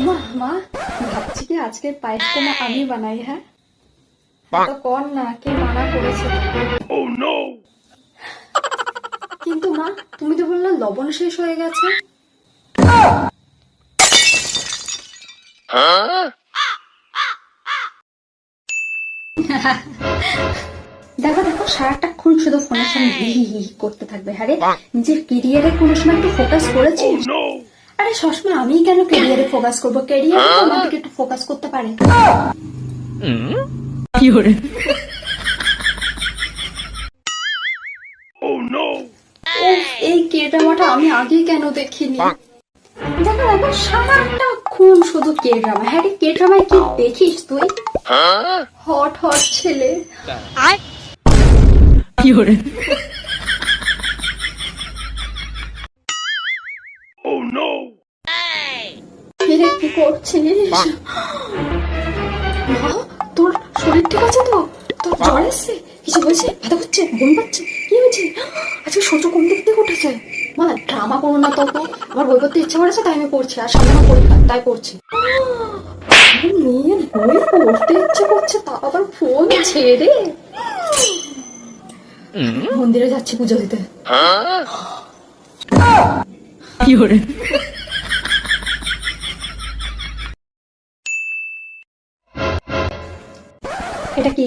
মা মা ভাবছি কি আজকে পায়েসটা না আমি বানাই হ্যাঁ তো কর না কে মানা করেছে কিন্তু মা তুমি তো বললে লবণ শেষ হয়ে গেছে দেখো দেখো সারাটাক্ষণ শুধু ফোনের সামনে হি হি হি করতে থাকবে হ্যাঁ রে নিজের কেরিয়ারে কোনো সময় একটু ফোকাস করেছিস আরে সবসময় আমি কেন কেরিয়ারে ফোকাস করব? কেরিয়ারে তো আমার একটু ফোকাস করতে পারে। কি উফ, এই কে ড্রামাটা আমি আগে কেন দেখিনি? দেখো দেখো সারাটাক্ষণ শুধু কে ড্রামা হ্যাঁ রে কে ড্রামায় কি দেখিস তুই? হট হট ছেলে। ফিরে কি করছিস? মা তোর শরীর ঠিক আছে তো? তোর জ্বর এসছে? কিছু হয়েছে ব্যথা করছে? বমি পাচ্ছে? কি হয়েছে? আজকে সহ্য কোন দিক থেকে উঠেছে? মা ড্রামা করো না তো তো। আমার বই পড়তে ইচ্ছা করেছে তাই আমি পড়ছি। আর সামনে পরীক্ষা তাই পড়ছি। মেয়ের বই পড়তে ইচ্ছে করছে তা আবার ফোন ছেড়ে মন্দিরে যাচ্ছি পুজো দিতে। এটা কি?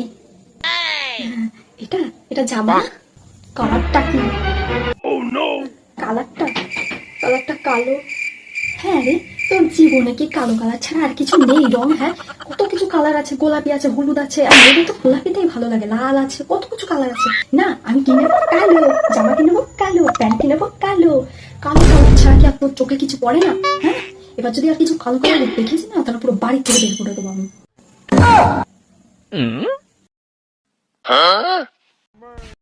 এটা এটা জামা? কালারটা কি? কালারটা কালারটা কালো। হ্যাঁ রে তোর জীবনে কি কালো কালার ছাড়া আর কিছু নেই রং হ্যাঁ? কত কিছু কালার আছে গোলাপি আছে হলুদ আছে আর মেয়েদের তো গোলাপিটাই ভালো লাগে লাল আছে কত কিছু কালার আছে। না আমি কিনে কালো। জামা কিনে নেব? কালো। প্যান্ট কিনে নেব? কালো। কালো কালার ছাড়া কি আপনার চোখে কিছু পড়ে না? হ্যাঁ? এবার যদি আর কিছু কালো কালার দেখেছি না তাহলে পুরো বাড়ি থেকে বের করে দেবো আমি। 嗯，啊。